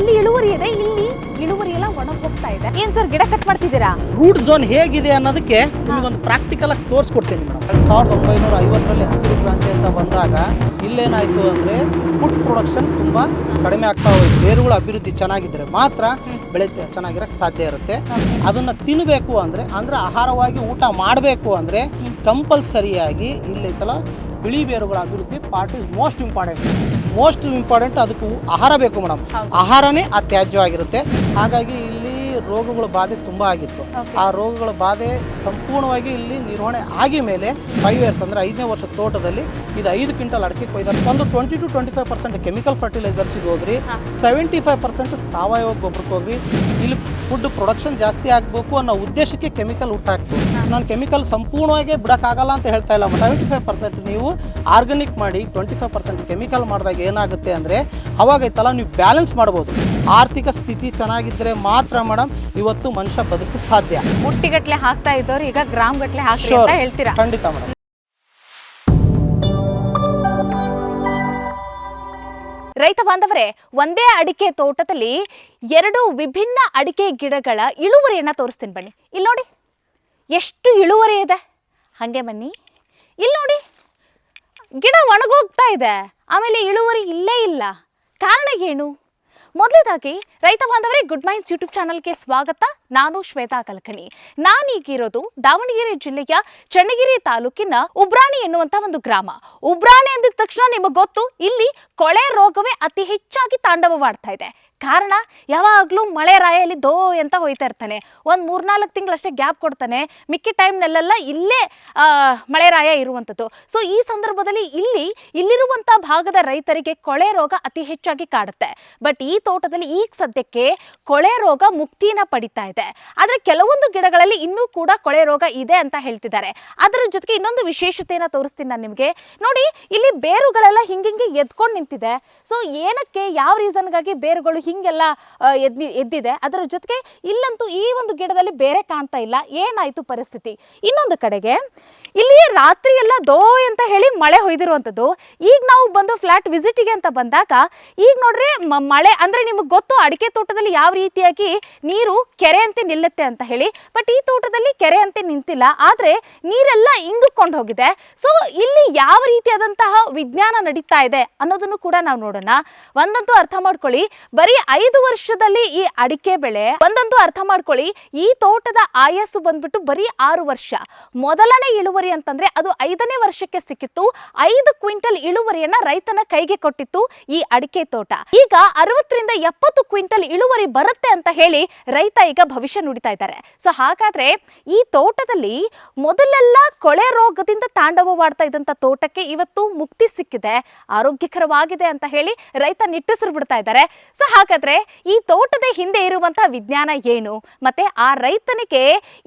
ಅಲ್ಲಿ ಇಳುವರಿ ಇದೆ ಇಲ್ಲಿ ಇಳುವರಿ ಎಲ್ಲ ಒಣಗ್ ಹೋಗ್ತಾ ಇದೆ. ಏನ್ ಸರ್ ಗಿಡ ಕಟ್ ಮಾಡ್ತಿದ್ದೀರಾ? ರೂಟ್ ಝೋನ್ ಹೇಗಿದೆ ಅನ್ನೋದಕ್ಕೆ ನಿಮಗೊಂದು ಪ್ರಾಕ್ಟಿಕಲ್ ಆಗಿ ತೋರಿಸ್ಕೊಡ್ತೀನಿ ಮೇಡಮ್. ಸಾವಿರದ ಒಂಬೈನೂರ ಐವತ್ತರಲ್ಲಿ ಹಸಿರು ಕ್ರಾಂತಿ ಅಂತ ಬಂದಾಗ ಇಲ್ಲೇನಾಯ್ತು ಅಂದರೆ ಫುಡ್ ಪ್ರೊಡಕ್ಷನ್ ತುಂಬ ಕಡಿಮೆ ಆಗ್ತಾ ಹೋಯ್ತು. ಬೇರುಗಳ ಅಭಿವೃದ್ಧಿ ಚೆನ್ನಾಗಿದ್ದರೆ ಮಾತ್ರ ಬೆಳೆ ಚೆನ್ನಾಗಿರಕ್ಕೆ ಸಾಧ್ಯ ಇರುತ್ತೆ. ಅದನ್ನು ತಿನ್ನಬೇಕು ಅಂದರೆ ಅಂದ್ರೆ ಆಹಾರವಾಗಿ ಊಟ ಮಾಡಬೇಕು ಅಂದರೆ ಕಂಪಲ್ಸರಿಯಾಗಿ ಇಲ್ಲೈತಲ್ಲ ಬಿಳಿ ಬೇರುಗಳ ಅಭಿವೃದ್ಧಿ part is most important most important ಅದಕ್ಕೆ ಆಹಾರ ಬೇಕು ಮೇಡಮ್. ಆಹಾರನೇ ಅತ್ಯಾಜ್ಯವಾಗಿರುತ್ತೆ. ಹಾಗಾಗಿ ಇಲ್ಲಿ ರೋಗಗಳ ಬಾಧೆ ತುಂಬ ಆಗಿತ್ತು. ಆ ರೋಗಗಳ ಬಾಧೆ ಸಂಪೂರ್ಣವಾಗಿ ಇಲ್ಲಿ ನಿರ್ವಹಣೆ ಆಗಿ ಮೇಲೆ ಫೈವ್ ಇಯರ್ಸ್ ಅಂದರೆ ಐದನೇ ವರ್ಷ ತೋಟದಲ್ಲಿ ಇದು ಐದು ಕ್ವಿಂಟಲ್ ಅಡಿಕೆ ಕೊಯ್ದಾರೆ. ಒಂದು twenty two twenty five percent chemical ಫರ್ಟಿಲೈಸರ್ಸಿಗೆ ಹೋಗ್ರಿ. ಸೆವೆಂಟಿ ಫೈವ್ ಪರ್ಸೆಂಟ್ ಸಾವಯವ ಗೊಬ್ಬರಕ್ಕೆ ಹೋಗ್ರಿ. ಇಲ್ಲಿ ಫುಡ್ ಪ್ರೊಡಕ್ಷನ್ ಜಾಸ್ತಿ ಆಗಬೇಕು ಅನ್ನೋ ಉದ್ದೇಶಕ್ಕೆ ಕೆಮಿಕಲ್ ಹುಟ್ಟಾಕ್ತು ನಾನು ಕೆಮಿಕಲ್ ಸಂಪೂರ್ಣವಾಗಿ ಬಿಡೋಕ್ಕಾಗಲ್ಲ ಅಂತ ಹೇಳ್ತಾ ಇಲ್ಲ ಸೆವೆಂಟಿ ಫೈವ್ ಪರ್ಸೆಂಟ್ ನೀವು ಆರ್ಗಾನಿಕ್ ಮಾಡಿ ಟ್ವೆಂಟಿ ಫೈವ್ ಪರ್ಸೆಂಟ್ ಕೆಮಿಕಲ್ ಮಾಡಿದಾಗ ಏನಾಗುತ್ತೆ ಅಂದರೆ ಅವಾಗೈತಲ್ಲ ನೀವು ಬ್ಯಾಲೆನ್ಸ್ ಮಾಡ್ಬೋದು. ಆರ್ಥಿಕ ಸ್ಥಿತಿ ಚೆನ್ನಾಗಿದ್ದರೆ ಮಾತ್ರ ಮೇಡಮ್ ಇವತ್ತು ಮನುಷ್ಯ ಬದುಕು ಸಾಧ್ಯ. ಮುಟ್ಟಿಗಟ್ಟಲೆ ಹಾಕ್ತಾ ಇದ್ದವ್ರು ಈಗ ಗ್ರಾಮ್ ಗಟ್ಟಲೆ ಹಾಕ್ರಿ ಅಂತ ಹೇಳ್ತೀರಾ? ಖಂಡಿತ ಮೇಡಮ್ ರೈತ ಬಾಂಧವರೇ ಒಂದೇ ಅಡಿಕೆ ತೋಟದಲ್ಲಿ ಎರಡು ವಿಭಿನ್ನ ಅಡಿಕೆ ಗಿಡಗಳ ಇಳುವರಿಯನ್ನ ತೋರಿಸ್ತೀನಿ ಬನ್ನಿ. ಇಲ್ಲಿ ನೋಡಿ. ಎಷ್ಟು ಇಳುವರಿ ಇದೆ? ಹಾಗೆ ಬನ್ನಿ. ಇಲ್ಲಿ ನೋಡಿ. ಗಿಡ ಒಣಗೋಗ್ತಾ ಇದೆ. ಆಮೇಲೆ ಇಳುವರಿ ಇಲ್ಲೇ ಇಲ್ಲ. ಕಾರಣ ಏನು? ಮೊದಲದಾಗಿ ರೈತ ಬಾಂಧವರೇ ಗುಡ್ ಮೈನ್ಸ್ ಯೂಟ್ಯೂಬ್ ಚಾನಲ್ಗೆ ಸ್ವಾಗತ. ನಾನು ಶ್ವೇತಾ ಕಲ್ಕಣಿ. ನಾನೀಗಿರೋದು ದಾವಣಗೆರೆ ಜಿಲ್ಲೆಯ ಚನ್ನಗಿರಿ ತಾಲೂಕಿನ ಉಬ್ರಾಣಿ ಎನ್ನುವಂಥ ಒಂದು ಗ್ರಾಮ. ಉಬ್ರಾಣಿ ಅಂದಿದ ತಕ್ಷಣ ನಿಮಗೆ ಗೊತ್ತು, ಇಲ್ಲಿ ಕೊಳೆ ರೋಗವೇ ಅತಿ ಹೆಚ್ಚಾಗಿ ತಾಂಡವವಾಡ್ತಾ ಇದೆ. ಕಾರಣ, ಯಾವಾಗಲೂ ಮಳೆ ರಾಯಲ್ಲಿ ದೋ ಅಂತ ಹೋಯ್ತಾ ಇರ್ತಾನೆ. ಒಂದು ಮೂರ್ನಾಲ್ಕು ತಿಂಗಳಷ್ಟೇ ಗ್ಯಾಪ್ ಕೊಡ್ತಾನೆ. ಮಿಕ್ಕಿ ಟೈಮ್ನಲ್ಲೆಲ್ಲ ಇಲ್ಲೇ ಮಳೆ ರಾಯ ಇರುವಂಥದ್ದು. ಸೊ, ಈ ಸಂದರ್ಭದಲ್ಲಿ ಇಲ್ಲಿ, ಇಲ್ಲಿರುವಂಥ ಭಾಗದ ರೈತರಿಗೆ ಕೊಳೆ ರೋಗ ಅತಿ ಹೆಚ್ಚಾಗಿ ಕಾಡುತ್ತೆ. ಬಟ್ ಈ ತೋಟದಲ್ಲಿ ಈಗ ಸದ್ಯಕ್ಕೆ ಕೊಳೆ ರೋಗ ಮುಕ್ತಿನ ಪಡಿತಾ ಇದೆ. ಆದರೆ ಕೆಲವೊಂದು ಗಿಡಗಳಲ್ಲಿ ಇನ್ನೂ ಕೂಡ ಕೊಳೆ ರೋಗ ಇದೆ ಅಂತ ಹೇಳ್ತಿದ್ದಾರೆ. ಅದರ ಜೊತೆಗೆ ಇನ್ನೊಂದು ವಿಶೇಷತೆಯನ್ನು ತೋರಿಸ್ತೀನಿ ನಾನು ನಿಮಗೆ. ನೋಡಿ, ಇಲ್ಲಿ ಬೇರುಗಳೆಲ್ಲ ಹಿಂಗಿಂಗೆ ಎದ್ಕೊಂಡು ನಿಂತಿದೆ. ಸೊ ಏನಕ್ಕೆ ಯಾವ ರೀಸನ್ಗಾಗಿ ಬೇರುಗಳು ಹಿಂಗೆಲ್ಲ ಆ, ಎದ್ದಿ ಎದ್ದಿದೆ? ಅದರ ಜೊತೆಗೆ ಇಲ್ಲಂತೂ ಈ ಒಂದು ಗಿಡದಲ್ಲಿ ಬೇರೆ ಕಾಣ್ತಾ ಇಲ್ಲ. ಏನಾಯ್ತು ಪರಿಸ್ಥಿತಿ? ಇನ್ನೊಂದು ಕಡೆಗೆ ಇಲ್ಲಿ ರಾತ್ರಿ ಎಲ್ಲ ದೋ ಅಂತ ಹೇಳಿ ಮಳೆ ಹೊಯ್ದಿರುವಂಥದ್ದು. ಈಗ ನಾವು ಬಂದು ಫ್ಲಾಟ್ ವಿಸಿಟಿಗೆ ಅಂತ ಬಂದಾಗ ಈಗ ನೋಡ್ರಿ ಮಳೆ ಅಂದ್ರೆ ನಿಮಗೆ ಗೊತ್ತು ಅಡಿಕೆ ತೋಟದಲ್ಲಿ ಯಾವ ರೀತಿಯಾಗಿ ನೀರು ಕೆರೆ ಅಂತೆ ನಿಲ್ಲುತ್ತೆ ಅಂತ ಹೇಳಿ. ಬಟ್ ಈ ತೋಟದಲ್ಲಿ ಕೆರೆ ಅಂತೆ ನಿಂತಿಲ್ಲ. ಆದ್ರೆ ನೀರೆಲ್ಲ ಇಂಗುಕೊಂಡು ಹೋಗಿದೆ ಸೊ ಇಲ್ಲಿ ಯಾವ ರೀತಿಯಾದಂತಹ ವಿಜ್ಞಾನ ನಡೀತಾ ಇದೆ ಅನ್ನೋದನ್ನು ಕೂಡ ನಾವು ನೋಡೋಣ. ಒಂದಂತೂ ಅರ್ಥ ಮಾಡ್ಕೊಳ್ಳಿ, ಬರೀ ಐದು ವರ್ಷದಲ್ಲಿ ಈ ಅಡಿಕೆ ಬೆಳೆ, ಒಂದಂತೂ ಅರ್ಥ ಮಾಡ್ಕೊಳ್ಳಿ, ಈ ತೋಟದ ಆಯಸ್ಸು ಬಂದ್ಬಿಟ್ಟು ಬರೀ ಆರು ವರ್ಷ. ಮೊದಲನೇ ಇಳುವರಿ ಅಂತಂದ್ರೆ ಅದು ಐದನೇ ವರ್ಷಕ್ಕೆ ಸಿಕ್ಕಿತ್ತು, ಐದು ಕ್ವಿಂಟಲ್ ಇಳುವರಿಯನ್ನ ರೈತನ ಕೈಗೆ ಕೊಟ್ಟಿತ್ತು ಈ ಅಡಿಕೆ ತೋಟ. ಈಗ ಅರವತ್ತರಿಂದ ಎಪ್ಪತ್ತು ಕ್ವಿಂಟಲ್ ಇಳುವರಿ ಬರುತ್ತೆ ಅಂತ ಹೇಳಿ ರೈತ ಈಗ ಭವಿಷ್ಯ ನುಡಿತಾ ಇದ್ದಾರೆ. ಸೊ ಹಾಗಾದ್ರೆ ಈ ತೋಟದಲ್ಲಿ ಮೊದಲೆಲ್ಲ ಕೊಳೆ ರೋಗದಿಂದ ತಾಂಡವವಾಡ್ತಾ ಇದ್ದಂತ ತೋಟಕ್ಕೆ ಇವತ್ತು ಮುಕ್ತಿ ಸಿಕ್ಕಿದೆ. ಆರೋಗ್ಯಕರವಾಗಿದೆ ಅಂತ ಹೇಳಿ ರೈತ ನಿಟ್ಟುಸಿರು ಬಿಡ್ತಾ ಇದ್ದಾರೆ. ಸೊ ಹಾಗಾದ್ರೆ ಈ ತೋಟದ ಹಿಂದೆ ಇರುವಂತಹ ವಿಜ್ಞಾನ ಏನು? ಮತ್ತೆ ಆ ರೈತನಿಗೆ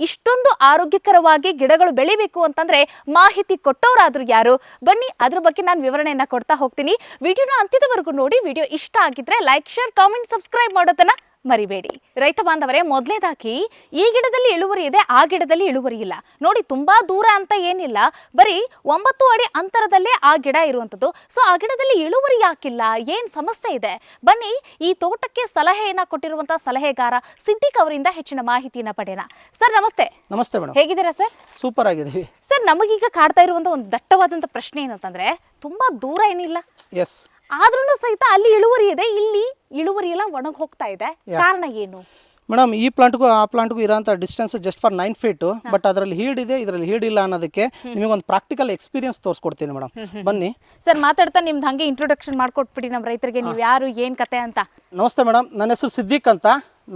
ಇಷ್ಟೊಂದು ಆರೋಗ್ಯಕರವಾಗಿ ಗಿಡಗಳು ಬೆಳಿಬೇಕು ಅಂತಂದ್ರೆ ಮಾಹಿತಿ ಕೊಟ್ಟವರಾದ್ರೂ ಯಾರು? ಬನ್ನಿ, ಅದ್ರ ಬಗ್ಗೆ ನಾನು ವಿವರಣೆಯನ್ನ ಕೊಡ್ತಾ ಹೋಗ್ತೀನಿ. ವಿಡಿಯೋನ ಅಂತ್ಯದವರೆಗೂ ನೋಡಿ, ವಿಡಿಯೋ ಇಷ್ಟ ಆಗಿದ್ರೆ ಲೈಕ್ ಶೇರ್ ಕಾಮೆಂಟ್ ಸಬ್ಸ್ಕ್ರೈಬ್ ಮಾಡೋದನ್ನ ಮರಿಬೇಡಿ. ರೈತ ಬಾಂಧವರೇ ಮೊದಲನೇದಾಗಿ ಈ ಗಿಡದಲ್ಲಿ ಇಳುವರಿ ಇದೆ ಆ ಗಿಡದಲ್ಲಿ ಇಳುವರಿ ಇಲ್ಲ. ನೋಡಿ ತುಂಬಾ ದೂರ ಅಂತ ಏನಿಲ್ಲ. ಬರೀ ಒಂಬತ್ತು ಅಡಿ ಅಂತರದಲ್ಲೇ ಆ ಗಿಡ ಇರುವಂಥದ್ದು. ಸೊ ಆ ಗಿಡದಲ್ಲಿ ಇಳುವರಿ ಯಾಕಿಲ್ಲ? ಏನ್ ಸಮಸ್ಯೆ ಇದೆ? ಬನ್ನಿ ಈ ತೋಟಕ್ಕೆ ಸಲಹೆಯನ್ನ ಕೊಟ್ಟಿರುವಂತಹ ಸಲಹೆಗಾರ ಸಿದ್ದಿಕ್ ಅವರಿಂದ ಹೆಚ್ಚಿನ ಮಾಹಿತಿಯನ್ನ ಪಡೆಯೋಣ. ಸರ್ ನಮಸ್ತೆ. ನಮಸ್ತೆ ಮೇಡಮ್. ಹೇಗಿದ್ದೀರಾ ಸರ್? ಸೂಪರ್ ಆಗಿದ್ದೀವಿ. ಸರ್ ನಮಗೀಗ ಕಾಡ್ತಾ ಇರುವಂತ ಒಂದು ದಟ್ಟವಾದಂತ ಪ್ರಶ್ನೆ ಏನಂತಂದ್ರೆ ತುಂಬಾ ದೂರ ಏನಿಲ್ಲ. ಎಸ್ ಆದ್ರೂ ಸಹಿತ ಅಲ್ಲಿ ಇಳುವರಿ ಇದೆ ಇಲ್ಲಿ ಇಳುವರಿ ಒಣಗ್ ಹೋಗ್ತಾ ಇದೆ. ಕಾರಣ ಏನು? ಮೇಡಮ್ ಈ ಪ್ಲಾಂಟ್ಗೂ ಆ ಪ್ಲಾಂಟ್ಗೂ ಇರೋಂಥ distance just for nine feet but ಅದರಲ್ಲಿ ಹೀಡ್ ಇದೆ ಇದರಲ್ಲಿ ಹೀಡ್ ಇಲ್ಲ ಅನ್ನೋದಕ್ಕೆ ನಿಮಗೆ ಒಂದು ಪ್ರಾಕ್ಟಿಕಲ್ ಎಕ್ಸ್ಪೀರಿಯನ್ಸ್ ತೋರಿಸ್ಕೊಡ್ತೀನಿ ಮೇಡಮ್. ಬನ್ನಿ. ಸರ್ ಮಾತಾಡ್ತಾ ನಿಮ್ದು ಹಂಗೆ ಇಂಟ್ರೊಡಕ್ಷನ್ ಮಾಡ್ಕೊಟ್ಬಿಡಿ ನಮ್ಮ ರೈತರಿಗೆ ನೀವು ಯಾರು ಏನು ಕತೆ ಅಂತ? ನಮಸ್ತೆ ಮೇಡಮ್ ನನ್ನ ಹೆಸರು ಸಿದ್ದಿಕ್ ಅಂತ.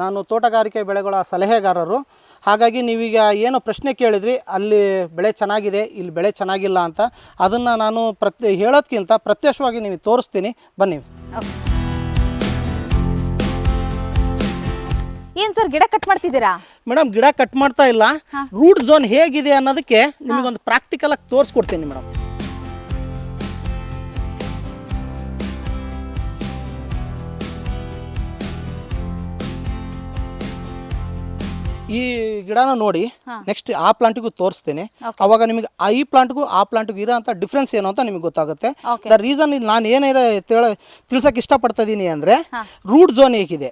ನಾನು ತೋಟಗಾರಿಕೆ ಬೆಳೆಗಳ ಸಲಹೆಗಾರರು. ಹಾಗಾಗಿ ನೀವೀಗ ಏನು ಪ್ರಶ್ನೆ ಕೇಳಿದ್ರಿ ಅಲ್ಲಿ ಬೆಳೆ ಚೆನ್ನಾಗಿದೆ ಇಲ್ಲಿ ಬೆಳೆ ಚೆನ್ನಾಗಿಲ್ಲ ಅಂತ ಅದನ್ನು ನಾನು ಪ್ರತ್ಯ ಹೇಳೋದಕ್ಕಿಂತ ಪ್ರತ್ಯಕ್ಷವಾಗಿ ನೀವು ತೋರಿಸ್ತೀನಿ. ಬನ್ನಿ. ಏನ್ ಸರ್ ಗಿಡ ಕಟ್ ಮಾಡ್ತಿದ್ದೀರಾ? ಮೇಡಮ್ ಗಿಡ ಕಟ್ ಮಾಡ್ತಾ ಇಲ್ಲ. ರೂಟ್ ಝೋನ್ ಹೇಗಿದೆ ಅನ್ನೋದಕ್ಕೆ ನಿಮಗೊಂದು ಪ್ರಾಕ್ಟಿಕಲ್ ಆಗಿ ತೋರಿಸ್ಕೊಡ್ತೀನಿ ಮೇಡಮ್. ಈ ಗಿಡನ ನೋಡಿ ನೆಕ್ಸ್ಟ್ ಆ ಪ್ಲಾಂಟಿಗೂ ತೋರಿಸ್ತೇನೆ. ಅವಾಗ ನಿಮಗೆ ಆ ಈ ಪ್ಲಾಂಟ್ಗೂ ಆ ಪ್ಲಾಂಟ್ಗೂ ಇರೋ ಅಂತ ಡಿಫ್ರೆನ್ಸ್ ಏನು ಅಂತ ನಿಮಗೆ ಗೊತ್ತಾಗುತ್ತೆ. ದ ರೀಸನ್ ನಾನು ಏನೇನೋ ತಿಳ ತಿಳ್ಸಕ್ಕೆ ಇಷ್ಟಪಡ್ತಾ ಇದ್ದೀನಿ ಅಂದರೆ ರೂಟ್ ಝೋನ್ ಹೇಗಿದೆ.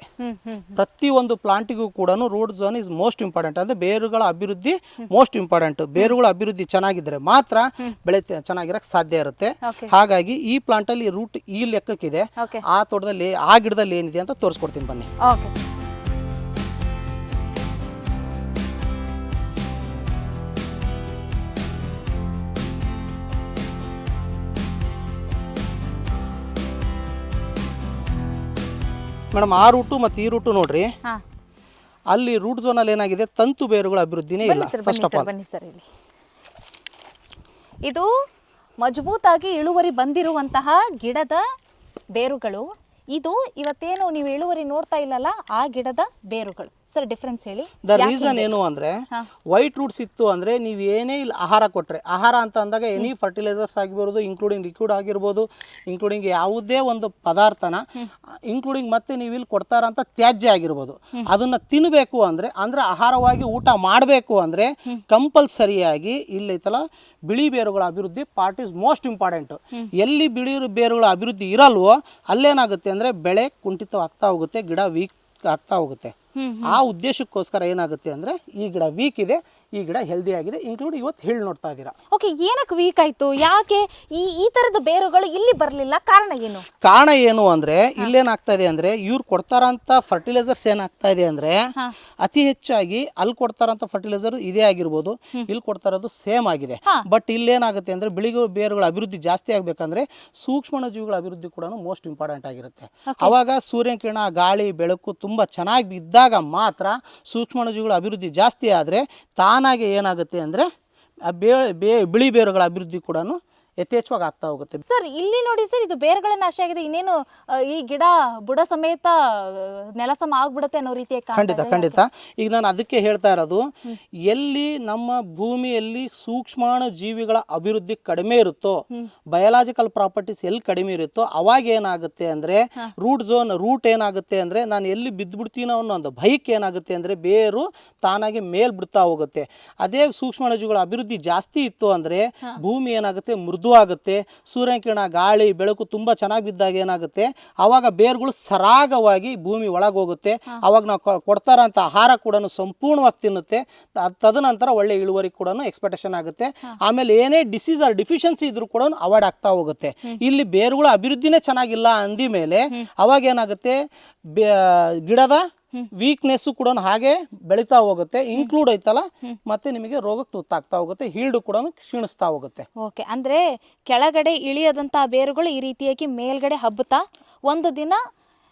ಪ್ರತಿ ಒಂದು ಪ್ರತಿಯೊಂದು ಪ್ಲಾಂಟಿಗೂ ಕೂಡ root zone is most important ಅಂದರೆ ಬೇರುಗಳ ಅಭಿವೃದ್ಧಿ ಮೋಸ್ಟ್ ಇಂಪಾರ್ಟೆಂಟ್ ಬೇರುಗಳ ಅಭಿವೃದ್ಧಿ ಚೆನ್ನಾಗಿದ್ರೆ ಮಾತ್ರ ಬೆಳೆ ಚೆನ್ನಾಗಿರಕ್ಕೆ ಸಾಧ್ಯ ಇರುತ್ತೆ. ಹಾಗಾಗಿ ಈ ಪ್ಲಾಂಟಲ್ಲಿ ರೂಟ್ ಈ ಲೆಕ್ಕಕ್ಕಿದೆ. ಓಕೆ ಆ ತೋಟದಲ್ಲಿ ಆ ಗಿಡದಲ್ಲಿ ಏನಿದೆ ಅಂತ ತೋರಿಸ್ಕೊಡ್ತೀನಿ ಬನ್ನಿ. ಮೇಡಮ್ ಆ ರೂಟು ಮತ್ತು ಈ ರೂಟು ನೋಡ್ರಿ. ಹಾ. ಅಲ್ಲಿ ರೂಟ್ ಝೋನಲ್ಲಿ ಏನಾಗಿದೆ? ತಂತು ಬೇರುಗಳ ಅಭಿವೃದ್ಧಿನೇ ಇಲ್ಲ ಸರ್ ಫಸ್ಟ್ ಆಫ್ ಆಲ್ ಬನ್ನಿ ಸರ್ ಇಲ್ಲಿ. ಇದು ಮಜಬೂತಾಗಿ ಇಳುವರಿ ಬಂದಿರುವಂತಹ ಗಿಡದ ಬೇರುಗಳು. ಇದು ಇವತ್ತೇನು ನೀವು ಇಳುವರಿ ನೋಡ್ತಾ ಇಲ್ಲಲ್ಲ ಆ ಗಿಡದ ಬೇರುಗಳು. ಸರ್ ಡಿಫ್ರೆನ್ಸ್ ಹೇಳಿ. ದ ರೀಸನ್ ಏನು ಅಂದರೆ ವೈಟ್ ರೂಟ್ಸ್ ಇತ್ತು ಅಂದರೆ ನೀವು ಏನೇ ಇಲ್ಲಿ ಆಹಾರ ಕೊಟ್ಟರೆ ಆಹಾರ ಅಂತ ಅಂದಾಗ ಎನಿ ಫರ್ಟಿಲೈಸರ್ಸ್ ಆಗಿರ್ಬೋದು ಇನ್ಕ್ಲೂಡಿಂಗ್ ಲಿಕ್ವಿಡ್ ಆಗಿರ್ಬೋದು ಇನ್ಕ್ಲೂಡಿಂಗ್ ಯಾವುದೇ ಒಂದು ಪದಾರ್ಥನ ಇನ್ಕ್ಲೂಡಿಂಗ್ ಮತ್ತೆ ನೀವು ಇಲ್ಲಿ ಕೊಡ್ತಾರಂತ ತ್ಯಾಜ್ಯ ಆಗಿರ್ಬೋದು. ಅದನ್ನ ತಿನ್ನಬೇಕು ಅಂದ್ರೆ ಅಂದ್ರೆ ಆಹಾರವಾಗಿ ಊಟ ಮಾಡಬೇಕು ಅಂದ್ರೆ ಕಂಪಲ್ಸರಿಯಾಗಿ ಇಲ್ಲೈತಲ್ಲ ಬಿಳಿ ಬೇರುಗಳ ಅಭಿವೃದ್ಧಿ ಪಾರ್ಟ್ ಇಸ್ ಮೋಸ್ಟ್ ಇಂಪಾರ್ಟೆಂಟ್ ಎಲ್ಲಿ ಬಿಳಿ ಬೇರುಗಳ ಅಭಿವೃದ್ಧಿ ಇರಲ್ವೋ ಅಲ್ಲೇನಾಗುತ್ತೆ ಅಂದ್ರೆ ಬೆಳೆ ಕುಂಠಿತವಾಗ್ತಾ ಹೋಗುತ್ತೆ ಗಿಡ ವೀಕ್ ಆಗ್ತಾ ಹೋಗುತ್ತೆ. ಆ ಉದ್ದೇಶಕ್ಕೋಸ್ಕರ ಏನಾಗುತ್ತೆ ಅಂದ್ರೆ ಈ ಗಿಡ ವೀಕ್ ಇದೆ ಈ ಗಿಡ ಹೆಲ್ದಿ ಆಗಿದೆ ಇನ್ಕ್ಲೂಡ್ ಇವತ್ತು ಹೇಳಿ ನೋಡ್ತಾ ಇದ್ದೀರಾ ಓಕೆ ಏನಕ್ಕೆ ವೀಕ್ ಆಯ್ತು? ಯಾಕೆ? ಈ ಈ ತರದ ಬೇರುಗಳು ಇಲ್ಲಿ ಬರಲಿಲ್ಲ ಕಾರಣ ಏನು? ಕಾರಣ ಏನು ಅಂದ್ರೆ ಇಲ್ಲೇನಾಗ್ತಾ ಇದೆ ಅಂದ್ರೆ ಇವ್ರು ಕೊಡ್ತಾರಂತ ಫರ್ಟಿಲೈಸರ್ಸ್ ಏನಾಗ್ತಾ ಇದೆ ಅಂದ್ರೆ ಅತಿ ಹೆಚ್ಚಾಗಿ ಅಲ್ಲಿ ಕೊಡ್ತಾರಂತ ಫರ್ಟಿಲೈಸರ್ ಇದೇ ಆಗಿರ್ಬೋದು ಇಲ್ಲಿ ಕೊಡ್ತಾ ಇರೋದು ಸೇಮ್ ಆಗಿದೆ. ಬಟ್ ಇಲ್ಲೇನಾಗುತ್ತೆ ಅಂದ್ರೆ ಬಿಳಿಗು ಬೇರುಗಳ ಅಭಿವೃದ್ಧಿ ಜಾಸ್ತಿ ಆಗ್ಬೇಕಂದ್ರೆ ಸೂಕ್ಷ್ಮ ಜೀವಿಗಳ ಅಭಿವೃದ್ಧಿ ಕೂಡ ಮೋಸ್ಟ್ ಇಂಪಾರ್ಟೆಂಟ್ ಆಗಿರುತ್ತೆ. ಅವಾಗ ಸೂರ್ಯಕಿರಣ ಗಾಳಿ ಬೆಳಕು ತುಂಬಾ ಚೆನ್ನಾಗಿ ಬಿದ್ದಾಗ ಮಾತ್ರ ಸೂಕ್ಷ್ಮ ಜೀವಿಗಳ ಅಭಿವೃದ್ಧಿ ಜಾಸ್ತಿ ಆದರೆ ತಾನಾಗೆ ಏನಾಗುತ್ತೆ ಅಂದರೆ ಬೇ ಬೇ ಬಿಳಿ ಬೇರುಗಳ ಅಭಿವೃದ್ಧಿ ಕೂಡ ಯಥೇಚ್ಛವಾಗಿ ಆಗ್ತಾ ಹೋಗುತ್ತೆ. ಸರ್ ಇಲ್ಲಿ ನೋಡಿ ಸರ್ ಇದು ಬೇರುಗಳ ನಾಶ ಆಗಿದೆ. ಇನ್ನೇನು ಆ, ಈ ಗಿಡ ಬುಡ ಸಮೇತ ನೆಲಸಮ ಆಗ್ಬಿಡುತ್ತೆ ಅನ್ನೋ ರೀತಿಯ ಖಂಡಿತ ಖಂಡಿತ. ಈಗ ನಾನು ಅದಕ್ಕೆ ಹೇಳ್ತಾ ಇರೋದು ಎಲ್ಲಿ ನಮ್ಮ ಭೂಮಿಯಲ್ಲಿ ಸೂಕ್ಷ್ಮಾಣು ಜೀವಿಗಳ ಅಭಿವೃದ್ಧಿ ಕಡಿಮೆ ಇರುತ್ತೋ ಬಯಲಾಜಿಕಲ್ ಪ್ರಾಪರ್ಟೀಸ್ ಎಲ್ಲಿ ಕಡಿಮೆ ಇರುತ್ತೋ ಅವಾಗ ಏನಾಗುತ್ತೆ ಅಂದ್ರೆ ರೂಟ್ ಝೋನ್ ರೂಟ್ ಏನಾಗುತ್ತೆ ಅಂದ್ರೆ ನಾನು ಎಲ್ಲಿ ಬಿದ್ದುಬಿಡ್ತೀನೋ ಅನ್ನೋ ಒಂದು ಭಯಕ್ಕೆ ಏನಾಗುತ್ತೆ ಅಂದ್ರೆ ಬೇರು ತಾನಾಗಿ ಮೇಲ್ ಬಿಡ್ತಾ ಹೋಗುತ್ತೆ. ಅದೇ ಸೂಕ್ಷ್ಮಾಣು ಜೀವಿಗಳ ಅಭಿವೃದ್ಧಿ ಜಾಸ್ತಿ ಇತ್ತು ಅಂದ್ರೆ ಭೂಮಿ ಏನಾಗುತ್ತೆ ಮೃದು ಆಗುತ್ತೆ ಸೂರ್ಯಕಿರಣ ಗಾಳಿ ಬೆಳಕು ತುಂಬ ಚೆನ್ನಾಗಿ ಬಿದ್ದಾಗ ಏನಾಗುತ್ತೆ? ಆವಾಗ ಬೇರುಗಳು ಸರಾಗವಾಗಿ ಭೂಮಿ ಒಳಗೆ ಹೋಗುತ್ತೆ. ಅವಾಗ ನಾವು ಕೊಡ್ತಾರಂಥ ಕೊಡ್ತಾರಂತ ಆಹಾರ ಕೂಡ ಸಂಪೂರ್ಣವಾಗಿ ತಿನ್ನುತ್ತೆ. ತದನಂತರ ಒಳ್ಳೆ ಇಳುವರಿ ಕೂಡ ಎಕ್ಸ್ಪೆಕ್ಟೇಷನ್ ಆಗುತ್ತೆ. ಆಮೇಲೆ ಏನೇ ಡಿಸೀಸ್ ಆರ್ ಡಿಫಿಷಿಯನ್ಸಿ ಇದ್ರೂ ಕೂಡ ಅವಾಯ್ಡ್ ಆಗ್ತಾ ಹೋಗುತ್ತೆ. ಇಲ್ಲಿ ಬೇರುಗಳ ಅಭಿವೃದ್ಧಿನೇ ಚೆನ್ನಾಗಿಲ್ಲ ಅಂದಿ ಮೇಲೆ ಅವಾಗ ಏನಾಗುತ್ತೆ? ಬೆ- ಗಿಡದ ವೀಕ್ನೆಸ್ಸು ಕೂಡ ಹಾಗೆ ಬೆಳೀತಾ ಹೋಗುತ್ತೆ. ಇನ್ಕ್ಲೂಡ್ ಐತಲ್ಲ? ಮತ್ತೆ ನಿಮಗೆ ರೋಗಕ್ಕೆ ತುತ್ತಾಗ್ತಾ ಹೋಗುತ್ತೆ. ಹೀಲ್ಡ್ ಕೂಡ ಕ್ಷೀಣಿಸ್ತಾ ಹೋಗುತ್ತೆ. ಓಕೆ. ಅಂದ್ರೆ ಕೆಳಗಡೆ ಇಳಿಯದಂತಹ ಬೇರುಗಳು ಈ ರೀತಿಯಾಗಿ ಮೇಲ್ಗಡೆ ಹಬ್ಬುತ್ತಾ ಒಂದು ದಿನ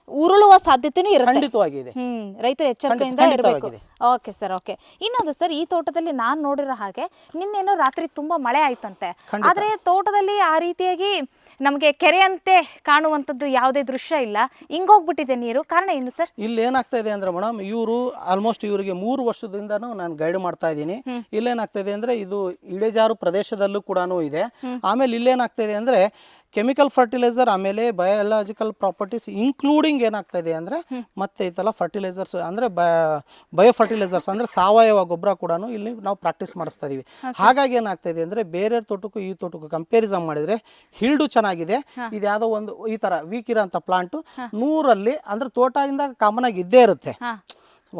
ಉರುಳುವ ಸಾಧ್ಯತೆನೂ ಇರುತ್ತೆ. ಖಂಡಿತವಾಗಿದೆ ಹ್ಮ್ ರೈತರು ಎಚ್ಚರಿಕೆಯಿಂದ ಖಂಡಿತ- ಇರಬೇಕು ಖಂಡಿತವಾಗಿದೆ. Okay sir okay. ಇನ್ನೊಂದು ಸರ್ ಈ ತೋಟದಲ್ಲಿ ನಾನು ನೋಡಿರೋ ಹಾಗೆ ನಿನ್ನೇನೋ ರಾತ್ರಿ ತುಂಬಾ ಮಳೆ ಆಯ್ತಂತೆ. ಆದ್ರೆ ತೋಟದಲ್ಲಿ ಆ ರೀತಿಯಾಗಿ ನಮಗೆ ಕೆರೆಯಂತೆ ಕಾಣುವಂಥದ್ದು ಯಾವುದೇ ದೃಶ್ಯ ಇಲ್ಲ. ಹಿಂಗೋಗ್ಬಿಟ್ಟಿದೆ ನೀರು. ಕಾರಣ ಏನು ಸರ್? ಇಲ್ಲಿ ಏನಾಗ್ತಾ ಇದೆ ಅಂದ್ರೆ ಮೇಡಮ್ ಇವರು ಆಲ್ಮೋಸ್ಟ್ ಇವರಿಗೆ ಮೂರು ವರ್ಷದಿಂದನೂ ನಾನು ಗೈಡ್ ಮಾಡ್ತಾ ಇದ್ದೀನಿ. ಇಲ್ಲೇನಾಗ್ತಾ ಇದೆ ಅಂದ್ರೆ ಇದು ಇಳೆಜಾರು ಪ್ರದೇಶದಲ್ಲೂ ಕೂಡ ಇದೆ. ಆಮೇಲೆ ಇಲ್ಲೇನಾಗ್ತಾ ಇದೆ ಅಂದ್ರೆ ಕೆಮಿಕಲ್ ಫರ್ಟಿಲೈಸರ್ ಆಮೇಲೆ ಬಯಾಲಜಿಕಲ್ ಪ್ರಾಪರ್ಟೀಸ್ ಇನ್ಕ್ಲೂಡಿಂಗ್ ಏನಾಗ್ತಾ ಇದೆ ಅಂದರೆ ಮತ್ತೆ ಥರ ಫರ್ಟಿಲೈಸರ್ಸ್ ಅಂದರೆ ಬಯೋ ಫರ್ಟಿಲೈಸರ್ಸ್ ಅಂದರೆ ಸಾವಯವ ಗೊಬ್ಬರ ಕೂಡ ಇಲ್ಲಿ ನಾವು ಪ್ರಾಕ್ಟೀಸ್ ಮಾಡಿಸ್ತಾ ಇದೀವಿ. ಹಾಗಾಗಿ ಏನಾಗ್ತಾ ಇದೆ ಅಂದರೆ ಬೇರೆ ತೋಟಕ್ಕೂ ಈ ತೋಟಕ್ಕೂ ಕಂಪ್ಯಾರಿಸನ್ ಮಾಡಿದರೆ ಹಿಲ್ಡು ಚೆನ್ನಾಗಿದೆ. ಇದು ಯಾವುದೋ ಒಂದು ಈ ಥರ ವೀಕ್ ಇರೋಂಥ ಪ್ಲಾಂಟು ನೂರಲ್ಲಿ ಅಂದ್ರೆ ತೋಟದಿಂದ ಕಾಮನ್ ಆಗಿ ಇದ್ದೇ ಇರುತ್ತೆ.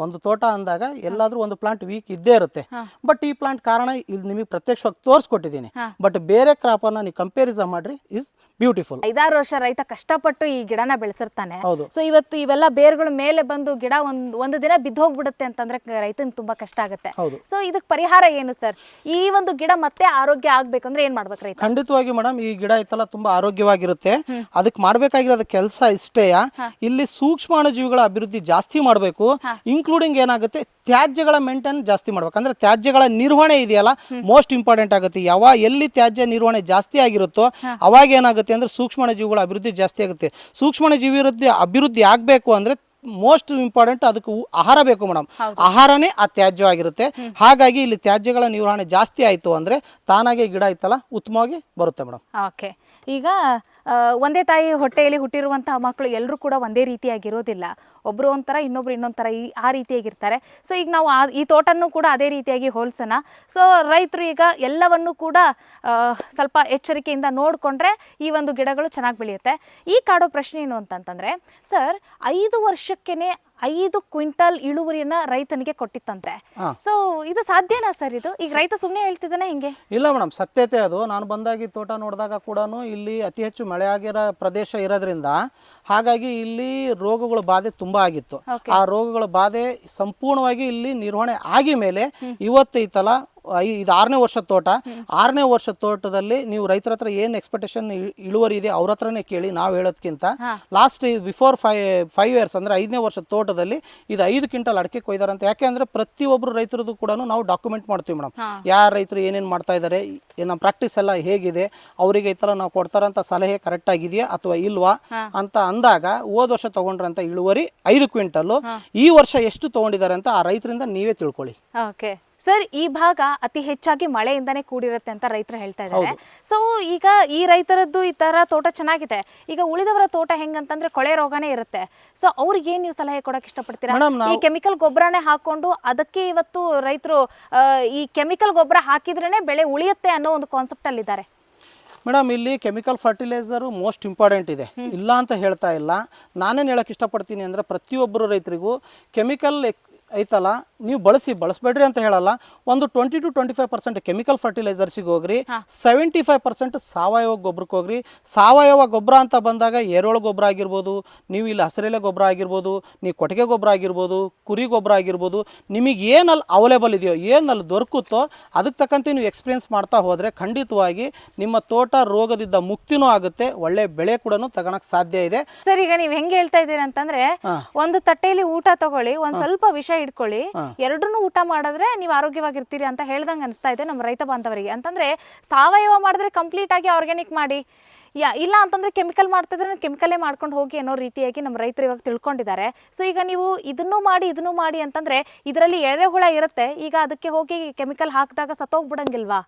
ಒಂದು ತೋಟ ಅಂದಾಗ ಎಲ್ಲಾದ್ರೂ ಒಂದು ಪ್ಲಾಂಟ್ ವೀಕ್ ಇದ್ದೇ ಇರುತ್ತೆ. ಬಟ್ ಈ ಪ್ಲಾಂಟ್ ಕಾರಣ ಇಲ್ಲಿ ನಿಮಗೆ ಪ್ರತ್ಯಕ್ಷವಾಗಿ ತೋರಿಸ್ಕೊಟ್ಟಿದ್ದೀನಿ. ಬಟ್ ಬೇರೆ ಕ್ರಾಪ್ ಅನ್ನ ನೀವು ಕಂಪೇರಿಸನ್ ಮಾಡ್ರಿ ಇಸ್ ಬ್ಯೂಟಿಫುಲ್ ಐದಾರು ವರ್ಷ ರೈತ ಕಷ್ಟಪಟ್ಟು ಈ ಗಿಡನ ಬೆಳೆಸಿರ್ತಾನೆ. ಹೌದು. ಸೊ ಇವತ್ತು ಇವೆಲ್ಲ ಬೇರ್ಗಳ ಮೇಲೆ ಬಂದು ಗಿಡ ಒಂದ್ ಒಂದು ದಿನ ಬಿದ್ದು ಹೋಗ್ಬಿಡುತ್ತೆ ಅಂತಂದ್ರೆ ರೈತನ ತುಂಬಾ ಕಷ್ಟ ಆಗುತ್ತೆ. ಹೌದು. ಸೊ ಇದಕ್ಕೆ ಪರಿಹಾರ ಏನು ಸರ್? ಈ ಒಂದು ಗಿಡ ಮತ್ತೆ ಆರೋಗ್ಯ ಆಗ್ಬೇಕಂದ್ರೆ ಏನ್ ಮಾಡ್ಬೇಕು ರೈತ? ಖಂಡಿತವಾಗಿ ಮೇಡಮ್ ಈ ಗಿಡ ಐತಲ್ಲ ತುಂಬಾ ಆರೋಗ್ಯವಾಗಿರುತ್ತೆ. ಅದಕ್ಕೆ ಮಾಡ್ಬೇಕಾಗಿರೋದ ಕೆಲಸ ಇಷ್ಟೇ ಇಲ್ಲಿ ಸೂಕ್ಷ್ಮಾಣು ಜೀವಿಗಳ ಅಭಿವೃದ್ಧಿ ಜಾಸ್ತಿ ಮಾಡಬೇಕು. ಇನ್ಕ್ಲೂಡಿಂಗ್ ಏನಾಗುತ್ತೆ? ತ್ಯಾಜ್ಯಗಳ ಮೇಂಟೈನ್ ಜಾಸ್ತಿ ಮಾಡ್ಬೇಕು. ಅಂದ್ರೆ ತ್ಯಾಜ್ಯಗಳ ನಿರ್ವಹಣೆ ಇದೆಯಲ್ಲ ಮೋಸ್ಟ್ ಇಂಪಾರ್ಟೆಂಟ್ ಆಗುತ್ತೆ. ಯಾವ ಎಲ್ಲಿ ತ್ಯಾಜ್ಯ ನಿರ್ವಹಣೆ ಜಾಸ್ತಿ ಆಗಿರುತ್ತೋ ಅವಾಗ ಏನಾಗುತ್ತೆ ಅಂದ್ರೆ ಸೂಕ್ಷ್ಮಾಣು ಜೀವಿಗಳ ಅಭಿವೃದ್ಧಿ ಜಾಸ್ತಿ ಆಗುತ್ತೆ. ಸೂಕ್ಷ್ಮಾಣು ಜೀವಿ ಅಭಿವೃದ್ಧಿ ಅಭಿವೃದ್ಧಿ ಆಗಬೇಕು ಅಂದ್ರೆ ಮೋಸ್ಟ್ ಇಂಪಾರ್ಟೆಂಟ್ ಅದಕ್ಕೆ ಆಹಾರ ಬೇಕು ಮೇಡಮ್. ಆಹಾರನೇ ಆ ತ್ಯಾಜ್ಯವಾಗಿರುತ್ತೆ. ಹಾಗಾಗಿ ಇಲ್ಲಿ ತ್ಯಾಜ್ಯಗಳ ನಿರ್ವಹಣೆ ಜಾಸ್ತಿ ಆಯಿತು ಅಂದರೆ ತಾನಾಗೆ ಗಿಡ ಇತ್ತಲ್ಲ ಉತ್ತಮವಾಗಿ ಬರುತ್ತೆ ಮೇಡಮ್. ಓಕೆ. ಈಗ ಒಂದೇ ತಾಯಿ ಹೊಟ್ಟೆಯಲ್ಲಿ ಹುಟ್ಟಿರುವಂತಹ ಮಕ್ಕಳು ಎಲ್ಲರೂ ಕೂಡ ಒಂದೇ ರೀತಿಯಾಗಿರೋದಿಲ್ಲ. ಒಬ್ಬರು ಒಂಥರ ಇನ್ನೊಬ್ರು ಇನ್ನೊಂಥರ ಈ ಆ ರೀತಿಯಾಗಿರ್ತಾರೆ. ಸೊ ಈಗ ನಾವು ಆ ಈ ತೋಟನೂ ಕೂಡ ಅದೇ ರೀತಿಯಾಗಿ ಹೋಲ್ಸೋಣ. ಸೊ ರೈತರು ಈಗ ಎಲ್ಲವನ್ನು ಕೂಡ ಸ್ವಲ್ಪ ಎಚ್ಚರಿಕೆಯಿಂದ ನೋಡಿಕೊಂಡ್ರೆ ಈ ಒಂದು ಗಿಡಗಳು ಚೆನ್ನಾಗಿ ಬೆಳೆಯುತ್ತೆ. ಈ ಕಾಡೋ ಪ್ರಶ್ನೆ ಏನು ಅಂತಂತಂದ್ರೆ ಸರ್ ಐದು ವರ್ಷಕ್ಕೇನೆ ಐದು ಕ್ವಿಂಟಲ್ ಇಳುವರಿಯನ್ನ ರೈತನಿಗೆ ಕೊಟ್ಟಿತ್ತಂತೆ. ಸೊ ಇದು ಸಾಧ್ಯನಾ ಸರ್ ಇದು? ಈಗ ರೈತ ಸುಮ್ಮನೆ ಹೇಳ್ತಿದ್ದಾನೆ ಹಿಂಗೆ? ಇಲ್ಲ ಮೇಡಮ್ ಸತ್ಯತೆ ಅದು. ನಾನು ಬಂದಾಗಿ ತೋಟ ನೋಡಿದಾಗ ಕೂಡ ಇಲ್ಲಿ ಅತಿ ಹೆಚ್ಚು ಮಳೆ ಆಗಿರೋ ಪ್ರದೇಶ ಇರೋದ್ರಿಂದ ಹಾಗಾಗಿ ಇಲ್ಲಿ ರೋಗಗಳ ಬಾಧೆ ತುಂಬಾ ಆಗಿತ್ತು. ಆ ರೋಗಗಳ ಬಾಧೆ ಸಂಪೂರ್ಣವಾಗಿ ಇಲ್ಲಿ ನಿರ್ವಹಣೆ ಆಗಿ ಮೇಲೆ ಇವತ್ತು ಈ ತಲ ಇದು ಆರನೇ ವರ್ಷದ ತೋಟ. ಆರನೇ ವರ್ಷದ ತೋಟದಲ್ಲಿ ನೀವು ರೈತರ ಹತ್ರ ಏನು ಎಕ್ಸ್ಪೆಕ್ಟೇಷನ್ ಇಳುವರಿ ಇದೆ ಅವ್ರ ಹತ್ರನೇ ಕೇಳಿ ನಾವು ಹೇಳೋದಕ್ಕಿಂತ last before fi five years ಅಂದರೆ ಐದನೇ ವರ್ಷದ ತೋಟದಲ್ಲಿ ಇದು ಐದು ಕ್ವಿಂಟಲ್ ಅಡಿಕೆ ಕೊಯ್ದಾರೆ ಅಂತ. ಯಾಕೆ ಅಂದರೆ ಪ್ರತಿಯೊಬ್ಬರು ರೈತರದ್ದು ಕೂಡ ನಾವು ಡಾಕ್ಯುಮೆಂಟ್ ಮಾಡ್ತೀವಿ ಮೇಡಮ್. ಯಾರು ರೈತರು ಏನೇನು ಮಾಡ್ತಾ ಇದ್ದಾರೆ ನಮ್ಮ ಪ್ರಾಕ್ಟೀಸ್ ಎಲ್ಲ ಹೇಗಿದೆ ಅವರಿಗೆ ಈ ಥರ ನಾವು ಕೊಡ್ತಾರಂತ ಸಲಹೆ ಕರೆಕ್ಟ್ ಆಗಿದೆಯಾ ಅಥವಾ ಇಲ್ವಾ ಅಂತ ಅಂದಾಗ ಹೋದ ವರ್ಷ ತಗೊಂಡ್ರಂತ ಇಳುವರಿ ಐದು ಕ್ವಿಂಟಲ್ಲು. ಈ ವರ್ಷ ಎಷ್ಟು ತಗೊಂಡಿದ್ದಾರೆ ಅಂತ ಆ ರೈತರಿಂದ ನೀವೇ ತಿಳ್ಕೊಳ್ಳಿ. ಓಕೆ. ಸರ್ ಈ ಭಾಗ ಅತಿ ಹೆಚ್ಚಾಗಿ ಮಳೆಯಿಂದಾನೇ ಕೂಡಿರುತ್ತೆ ಅಂತ ರೈತರು ಹೇಳ್ತಾ ಇದ್ದಾರೆ. ಸೊ ಈಗ ಈ ರೈತರದ್ದು ಈ ತರ ತೋಟ ಚೆನ್ನಾಗಿದೆ. ಈಗ ಉಳಿದವರ ತೋಟ ಹೆಂಗಂತಂದ್ರೆ ಕೊಳೆ ರೋಗನೇ ಇರುತ್ತೆ. ಸೊ ಅವ್ರಿಗೆ ಏನ್ ನೀವು ಸಲಹೆ ಕೊಡಕ್ ಇಷ್ಟಪಡ್ತೀರಾ? ಈ ಕೆಮಿಕಲ್ ಗೊಬ್ಬರನೇ ಹಾಕೊಂಡು ಅದಕ್ಕೆ ಇವತ್ತು ರೈತರು ಈ ಕೆಮಿಕಲ್ ಗೊಬ್ಬರ ಹಾಕಿದ್ರೇನೆ ಬೆಳೆ ಉಳಿಯುತ್ತೆ ಅನ್ನೋ ಒಂದು ಕಾನ್ಸೆಪ್ಟ್ ಅಲ್ಲಿ ಇದ್ದಾರೆ. ಮೇಡಮ್ ಇಲ್ಲಿ ಕೆಮಿಕಲ್ ಫರ್ಟಿಲೈಸರು ಮೋಸ್ಟ್ ಇಂಪಾರ್ಟೆಂಟ್ ಇದೆ. ಇಲ್ಲ ಅಂತ ಹೇಳ್ತಾ ಇಲ್ಲ. ನಾನೇನು ಹೇಳೋಕ್ಕೆ ಇಷ್ಟಪಡ್ತೀನಿ ಅಂದರೆ ಪ್ರತಿಯೊಬ್ಬರು ರೈತರಿಗೂ ಕೆಮಿಕಲ್ ಐತಲ್ಲ? ನೀವು ಬಳಸಿ ಬಳಸಬೇಡ್ರಿ ಅಂತ ಹೇಳಲ್ಲ. ಒಂದು twenty two twenty five percent chemical ಫರ್ಟಿಲೈಸರ್ಸಿಗೆ ಹೋಗ್ರಿ. ಸೆವೆಂಟಿ ಫೈವ್ ಪರ್ಸೆಂಟ್ ಸಾವಯವ ಗೊಬ್ಬರಕ್ಕೆ ಹೋಗ್ರಿ. ಸಾವಯವ ಗೊಬ್ಬರ ಅಂತ ಬಂದಾಗ ಎರೆಹುಳು ಗೊಬ್ಬರ ಆಗಿರ್ಬೋದು ನೀವು ಇಲ್ಲಿ ಹಸಿರೆಲೆ ಗೊಬ್ಬರ ಆಗಿರ್ಬೋದು ನೀವು ಕೊಟ್ಟಿಗೆ ಗೊಬ್ಬರ ಆಗಿರ್ಬೋದು ಕುರಿ ಗೊಬ್ಬರ ಆಗಿರ್ಬೋದು ನಿಮಗೆ ಏನಲ್ಲಿ ಅವೈಲೇಬಲ್ ಇದೆಯೋ ಏನಲ್ಲಿ ದೊರಕುತ್ತೋ ಅದಕ್ಕೆ ತಕ್ಕಂತೆ ನೀವು ಎಕ್ಸ್ಪೀರಿಯನ್ಸ್ ಮಾಡ್ತಾ ಹೋದರೆ ಖಂಡಿತವಾಗಿ ನಿಮ್ಮ ತೋಟ ರೋಗದಿಂದ ಮುಕ್ತಿನೂ ಆಗುತ್ತೆ ಒಳ್ಳೆ ಬೆಳೆ ಕೂಡ ತಗೊಳಕ್ ಸಾಧ್ಯ ಇದೆ. ಸರ್ ಈಗ ನೀವು ಹೆಂಗೆ ಹೇಳ್ತಾ ಇದ್ದೀರಾ ಅಂತಂದ್ರೆ ಒಂದು ತಟ್ಟೆಯಲ್ಲಿ ಊಟ ತಗೊಳ್ಳಿ ಒಂದು ಸ್ವಲ್ಪ ವಿಷ ಇಟ್ಕೊಳ್ಳಿ. ಎರಡನ್ನೂ ಊಟ ಮಾಡಿದ್ರೆ ನೀವು ಆರೋಗ್ಯವಾಗಿರ್ತೀರಿ ಅಂತ ಹೇಳ್ದಂಗೆ ಅನಿಸ್ತಾ ಇದೆ ನಮ್ಮ ರೈತ ಬಾಂಧವರಿಗೆ. ಅಂತಂದ್ರೆ ಸಾವಯವ ಮಾಡಿದ್ರೆ ಕಂಪ್ಲೀಟ್ ಆಗಿ ಆರ್ಗ್ಯಾನಿಕ್ ಮಾಡಿ. ಯಾ ಇಲ್ಲ ಅಂತಂದ್ರೆ ಕೆಮಿಕಲ್ ಮಾಡ್ತಿದ್ರೆ ಕೆಮಿಕಲೇ ಮಾಡ್ಕೊಂಡು ಹೋಗಿ ಅನ್ನೋ ರೀತಿಯಾಗಿ ನಮ್ಮ ರೈತರು ಇವಾಗ ತಿಳ್ಕೊಂಡಿದ್ದಾರೆ. ಸೊ ಈಗ ನೀವು ಇದನ್ನು ಮಾಡಿ ಇದನ್ನು ಮಾಡಿ ಅಂತಂದ್ರೆ ಇದರಲ್ಲಿ ಎರೆಹುಳ ಇರುತ್ತೆ. ಈಗ ಅದಕ್ಕೆ ಹೋಗಿ ಕೆಮಿಕಲ್ ಹಾಕಿದಾಗ ಸತ್ತೋಗ್ಬಿಡಂಗಿಲ್ವಾ?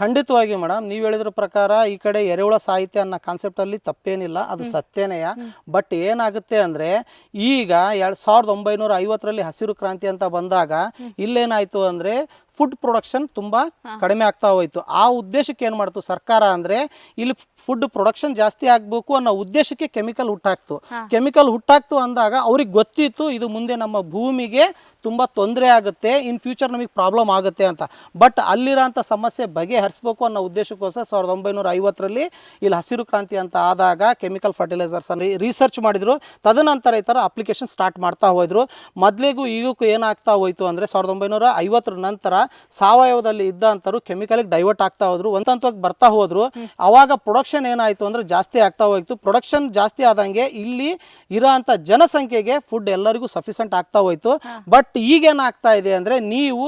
ಖಂಡಿತವಾಗಿ ಮೇಡಮ್. ನೀವು ಹೇಳಿದ್ರ ಪ್ರಕಾರ ಈ ಕಡೆ ಎರೆಹುಳ ಸಾಹಿತ್ಯ ಅನ್ನೋ ಕಾನ್ಸೆಪ್ಟಲ್ಲಿ ತಪ್ಪೇನಿಲ್ಲ. ಅದು ಸತ್ಯನೇಯ. ಬಟ್ ಏನಾಗುತ್ತೆ ಅಂದರೆ ಈಗ ಎರಡು ಸಾವಿರದ ಒಂಬೈನೂರ ಐವತ್ತರಲ್ಲಿ ಹಸಿರು ಕ್ರಾಂತಿ ಅಂತ ಬಂದಾಗ ಇಲ್ಲೇನಾಯಿತು ಅಂದರೆ ಫುಡ್ ಪ್ರೊಡಕ್ಷನ್ ತುಂಬ ಕಡಿಮೆ ಆಗ್ತಾ ಹೋಯಿತು. ಆ ಉದ್ದೇಶಕ್ಕೆ ಏನು ಮಾಡ್ತು ಸರ್ಕಾರ ಅಂದರೆ ಇಲ್ಲಿ ಫುಡ್ ಪ್ರೊಡಕ್ಷನ್ ಜಾಸ್ತಿ ಆಗಬೇಕು ಅನ್ನೋ ಉದ್ದೇಶಕ್ಕೆ ಕೆಮಿಕಲ್ ಹುಟ್ಟಾಕ್ತು. ಕೆಮಿಕಲ್ ಹುಟ್ಟಾಕ್ತು ಅಂದಾಗ ಅವ್ರಿಗೆ ಗೊತ್ತಿತ್ತು ಇದು ಮುಂದೆ ನಮ್ಮ ಭೂಮಿಗೆ ತುಂಬ ತೊಂದರೆ ಆಗುತ್ತೆ ಇನ್ ಫ್ಯೂಚರ್ ನಮಗೆ ಪ್ರಾಬ್ಲಮ್ ಆಗುತ್ತೆ ಅಂತ. ಬಟ್ ಅಲ್ಲಿರೋಂಥ ಸಮಸ್ಯೆ ಬಗೆಹರಿಸ್ಬೇಕು ಅನ್ನೋ ಉದ್ದೇಶಕ್ಕೋಸ್ಕರ ಸಾವಿರದ ಒಂಬೈನೂರ ಐವತ್ತರಲ್ಲಿ ಇಲ್ಲಿ ಹಸಿರು ಕ್ರಾಂತಿ ಅಂತ ಆದಾಗ ಕೆಮಿಕಲ್ ಫರ್ಟಿಲೈಸರ್ಸ್ ಅನ್ನು ರಿಸರ್ಚ್ ಮಾಡಿದ್ರು. ತದನಂತರ ಈ ಥರ ಅಪ್ಲಿಕೇಶನ್ ಸ್ಟಾರ್ಟ್ ಮಾಡ್ತಾ ಹೋದ್ರು. ಮೊದಲಿಗೂ ಈಗಕ್ಕೂ ಏನಾಗ್ತಾ ಹೋಯ್ತು ಅಂದರೆ ಸಾವಿರದ ಒಂಬೈನೂರ ಐವತ್ತರ ನಂತರ ಸಾವಯವದಲ್ಲಿ ಇದ್ದಂಥವ್ರು ಕೆಮಿಕಲ್ಗೆ ಡೈವರ್ಟ್ ಆಗ್ತಾ ಹೋದ್ರು ಒಂದ್ ಹಂತವಾಗಿ ಬರ್ತಾ ಹೋದ್ರು. ಅವಾಗ ಪ್ರೊಡಕ್ಷನ್ ಏನಾಯಿತು ಅಂದ್ರೆ ಜಾಸ್ತಿ ಆಗ್ತಾ ಹೋಯ್ತು ಪ್ರೊಡಕ್ಷನ್ ಜಾಸ್ತಿ ಆದಂಗೆ ಇಲ್ಲಿ ಇರೋ ಅಂಥ ಜನಸಂಖ್ಯೆಗೆ ಫುಡ್ ಎಲ್ಲರಿಗೂ ಸಫಿಸೆಂಟ್ ಆಗ್ತಾ ಹೋಯ್ತು. ಬಟ್ ಈಗೇನಾಗ್ತಾ ಇದೆ ಅಂದರೆ ನೀವು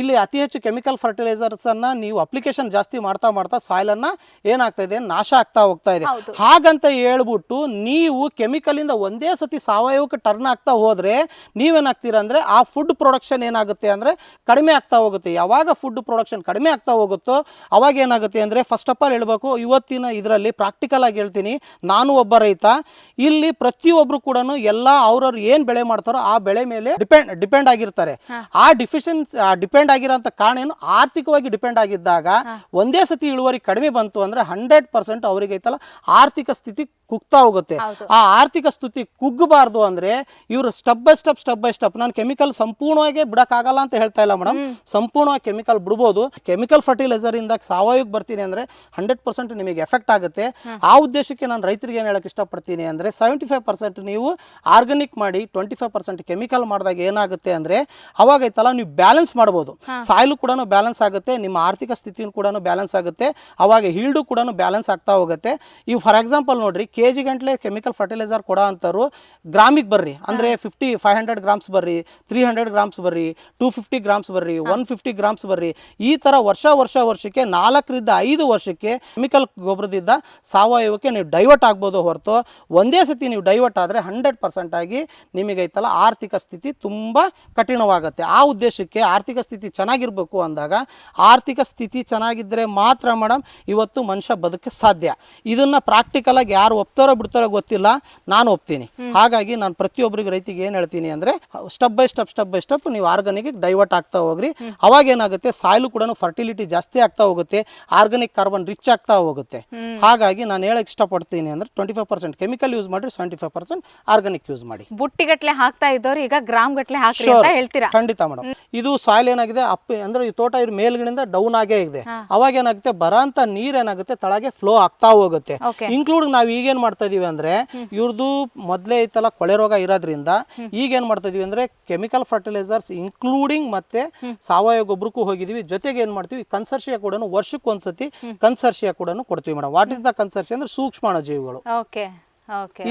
ಇಲ್ಲಿ ಅತಿ ಹೆಚ್ಚು ಕೆಮಿಕಲ್ ಫರ್ಟಿಲೈಸರ್ಸನ್ನು ನೀವು ಅಪ್ಲಿಕೇಶನ್ ಜಾಸ್ತಿ ಮಾಡ್ತಾ ಮಾಡ್ತಾ ಸಾಯಿಲನ್ನು ಏನಾಗ್ತಾ ಇದೆ? ನಾಶ ಆಗ್ತಾ ಹೋಗ್ತಾ ಇದೆ. ಹಾಗಂತ ಹೇಳ್ಬಿಟ್ಟು ನೀವು ಕೆಮಿಕಲಿಂದ ಒಂದೇ ಸತಿ ಸಾವಯವಕ್ಕೆ ಟರ್ನ್ ಆಗ್ತಾ ಹೋದರೆ ನೀವೇನಾಗ್ತೀರಾ ಅಂದರೆ ಆ ಫುಡ್ ಪ್ರೊಡಕ್ಷನ್ ಏನಾಗುತ್ತೆ ಅಂದರೆ ಕಡಿಮೆ ಆಗ್ತಾ ಹೋಗುತ್ತೆ. ಯಾವಾಗ ಫುಡ್ ಪ್ರೊಡಕ್ಷನ್ ಕಡಿಮೆ ಆಗ್ತಾ ಹೋಗುತ್ತೋ ಅವಾಗ ಏನಾಗುತ್ತೆ ಅಂದರೆ ಫಸ್ಟ್ ಆಫ್ ಆಲ್ ಹೇಳಬೇಕು ಇವತ್ತಿನ ಇದರಲ್ಲಿ ಪ್ರಾಕ್ಟಿಕಲ್ ಆಗಿ ಹೇಳ್ತೀನಿ. ನಾನು ಒಬ್ಬ ರೈತ ಇಲ್ಲಿ ಪ್ರತಿಯೊಬ್ಬರು ಕೂಡ ಎಲ್ಲ ಅವ್ರವ್ರು ಏನು ಬೆಳೆ ಮಾಡ್ತಾರೋ ಆ ಬೆಳೆ ಮೇಲೆ ಡಿಪೆಂಡ್ ಡಿಪೆಂಡ್ ಆಗಿರ್ತಾರೆ. ಆ ಡಿಫಿಷನ್ಸ್ ಡಿಪೆಂಡ್ ಆಗಿರೋಂಥ ಕಾರಣ ಏನು? ಆರ್ಥಿಕವಾಗಿ ಡಿಪೆಂಡ್ ಆಗಿದ್ದಾಗ ಒಂದೇ ಸತಿ ಇಳುವರಿ ಕಡಿಮೆ ಬಂತು ಅಂದರೆ ಹಂಡ್ರೆಡ್ ಪರ್ಸೆಂಟ್ ಅವರಿಗೆ ಐತಲ್ಲ ಆರ್ಥಿಕ ಸ್ಥಿತಿ ಕುಗ್ತಾ ಹೋಗುತ್ತೆ. ಆ ಆರ್ಥಿಕ ಸ್ಥಿತಿ ಕುಗ್ಗಬಾರ್ದು ಅಂದ್ರೆ ಇವರು step by step step by step ನಾನು ಕೆಮಿಕಲ್ ಸಂಪೂರ್ಣವಾಗಿ ಬಿಡೋಕ್ಕಾಗಲ್ಲ ಅಂತ ಹೇಳ್ತಾ ಇಲ್ಲ ಮೇಡಮ್ ಸಂಪೂರ್ಣವಾಗಿ ಕೆಮಿಕಲ್ ಬಿಡ್ಬೋದು. ಕೆಮಿಕಲ್ ಫರ್ಟಿಲೈಸರ್ ಇಂದ ಸಾವಯವಕ್ಕೆ ಬರ್ತೀನಿ ಅಂದ್ರೆ ಹಂಡ್ರೆಡ್ ಪರ್ಸೆಂಟ್ ನಿಮಗೆ ಎಫೆಕ್ಟ್ ಆಗುತ್ತೆ. ಆ ಉದ್ದೇಶಕ್ಕೆ ನಾನು ರೈತರಿಗೆ ಏನು ಹೇಳಕ್ ಇಷ್ಟಪಡ್ತೀನಿ ಅಂದ್ರೆ ಸೆವೆಂಟಿ ಫೈವ್ ಪರ್ಸೆಂಟ್ ನೀವು ಆರ್ಗಾನಿಕ್ ಮಾಡಿ ಟ್ವೆಂಟಿ ಫೈವ್ ಪರ್ಸೆಂಟ್ ಕೆಮಿಕಲ್ ಮಾಡಿದಾಗ ಏನಾಗುತ್ತೆ ಅಂದ್ರೆ ಅವಾಗ ಐತಲ್ಲ ನೀವು ಬ್ಯಾಲೆನ್ಸ್ ಮಾಡ್ಬೋದು. ಸಾಯಿಲ್ ಕೂಡ ಬ್ಯಾಲೆನ್ಸ್ ಆಗುತ್ತೆ ನಿಮ್ಮ ಆರ್ಥಿಕ ಸ್ಥಿತಿಯೂ ಕೂಡ ಬ್ಯಾಲೆನ್ಸ್ ಆಗುತ್ತೆ ಅವಾಗ ಹೀಲ್ಡು ಕೂಡ ಬ್ಯಾಲೆನ್ಸ್ ಆಗ್ತಾ ಹೋಗುತ್ತೆ. ಈ ಫಾರ್ ಎಕ್ಸಾಂಪಲ್ ನೋಡ್ರಿ ಕೆ ಜಿ ಗಂಟ್ಲೆ ಕೆಮಿಕಲ್ ಫರ್ಟಿಲೈಸರ್ ಕೊಡೋ ಅಂಥವ್ರು ಗ್ರಾಮಿಗೆ ಬರ್ರಿ. ಅಂದ್ರೆ ಫಿಫ್ಟಿ ಫೈವ್ ಹಂಡ್ರೆಡ್ ಗ್ರಾಮ್ಸ್ ಬರ್ರಿ ತ್ರೀ ಹಂಡ್ರೆಡ್ ಗ್ರಾಮ್ಸ್ ಬರ್ರಿ ಟೂ ಫಿಫ್ಟಿ ಗ್ರಾಮ್ಸ್ ಬರ್ರಿ ಒನ್ ಫಿಫ್ಟಿ ಗ್ರಾಮ್ಸ್ ಬರ್ರಿ. ಈ ಥರ ವರ್ಷ ವರ್ಷ ವರ್ಷಕ್ಕೆ ನಾಲ್ಕರಿಂದ ಐದು ವರ್ಷಕ್ಕೆ ಕೆಮಿಕಲ್ ಗೊಬ್ಬರದಿಂದ ಸಾವಯವಕ್ಕೆ ನೀವು ಡೈವರ್ಟ್ ಆಗ್ಬೋದು ಹೊರತು. ಒಂದೇ ಸತಿ ನೀವು ಡೈವರ್ಟ್ ಆದರೆ ಹಂಡ್ರೆಡ್ ಪರ್ಸೆಂಟ್ ಆಗಿ ನಿಮಗೆ ಐತಲ್ಲ ಆರ್ಥಿಕ ಸ್ಥಿತಿ ತುಂಬ ಕಠಿಣವಾಗುತ್ತೆ. ಆ ಉದ್ದೇಶಕ್ಕೆ ಆರ್ಥಿಕ ಸ್ಥಿತಿ ಚೆನ್ನಾಗಿರಬೇಕು ಅಂದಾಗ ಆರ್ಥಿಕ ಸ್ಥಿತಿ ಚೆನ್ನಾಗಿದ್ದರೆ ಮಾತ್ರ ಮೇಡಮ್ ಇವತ್ತು ಮನುಷ್ಯ ಬದುಕೆ ಸಾಧ್ಯ. ಇದನ್ನು ಪ್ರಾಕ್ಟಿಕಲಾಗಿ ಯಾರು ಒಪ್ತಾರೋ ಬಿಡ್ತಾರೋ ಗೊತ್ತಿಲ್ಲ. ನಾನು ಒಪ್ತೀನಿ. ಹಾಗಾಗಿ ನಾನು ಪ್ರತಿಯೊಬ್ಬರಿಗೆ ರೈತಿಗೆ ಏನು ಹೇಳ್ತೀನಿ ಅಂದರೆ step by step step by step ನೀವು ಆರ್ಗಾನಿಕ್ ಡೈವರ್ಟ್ ಆಗ್ತಾ ಹೋಗ್ರಿ. ಅವಾಗ ಏನಾಗುತ್ತೆ? ಸಾಯಿಲು ಕೂಡ ಫರ್ಟಿಲಿಟಿ ಜಾಸ್ತಿ ಆಗ್ತಾ ಹೋಗುತ್ತೆ ಆರ್ಗಾನಿಕ್ ಕಾರ್ಬನ್ ರಿಚ್ ಆಗ್ತಾ ಹೋಗುತ್ತೆ. ಹಾಗಾಗಿ ನಾನು ಹೇಳಕ್ ಇಷ್ಟಪಡ್ತೀನಿ ಅಂದ್ರೆ twenty five percent chemical use ಮಾಡಿ seventy five percent organic use ಮಾಡಿ. ಬುಟ್ಟಿಗಟ್ಲೆ ಹಾಕ್ತಾ ಇದ್ದವ್ರು ಈಗ ಗ್ರಾಮ್ ಗಟ್ಲೆ ಹೇಳ್ತೀರಾ? ಖಂಡಿತ ಮೇಡಮ್ ಇದು ಸಾಯಿಲ್ ಏನಾಗಿದೆ? ಅಪ್ ಅಂದ್ರೆ ಈ ತೋಟ ಇವ್ರ ಮೇಲ್ಗಡೆಯಿಂದ ಡೌನ್ ಆಗೇ ಇದೆ. ಅವಾಗ ಏನಾಗುತ್ತೆ? ಬರಂತ ನೀರ್ ಏನಾಗುತ್ತೆ? ತಳಗೆ ಫ್ಲೋ ಆಗ್ತಾ ಹೋಗುತ್ತೆ. ಇನ್ಕ್ಲೂಡ್ ನಾವು ಈಗೇನ್ ಮಾಡ್ತಾ ಇದೀವಿ ಅಂದ್ರೆ ಇವ್ರದ್ದು ಮೊದಲೇ ಐತಲ್ಲ ಕೊಳೆ ರೋಗ ಇರೋದ್ರಿಂದ ಈಗ ಏನ್ ಮಾಡ್ತಾ ಇದೀವಿ ಅಂದ್ರೆ ಕೆಮಿಕಲ್ ಫರ್ಟಿಲೈಸರ್ಸ್ ಇನ್ಕ್ಲೂಡಿಂಗ್ ಮತ್ತೆ ಸಾವಯವ ಗೊಬ್ಬರಕ್ಕೂ ಹೋಗಿದ್ದೀವಿ. ಜೊತೆಗೆ ಏನು ಮಾಡ್ತೀವಿ? ಕನ್ಸರ್ಷಿಯ ಕೂಡ ವರ್ಷಕ್ಕೆ ಒಂದ್ಸತಿ ಕನ್ಸರ್ಷಿಯ ಕೂಡ ಕೊಡ್ತೀವಿ madam what is the consortia ಅಂದ್ರೆ ಸೂಕ್ಷ್ಮಾಣು ಜೀವಿಗಳು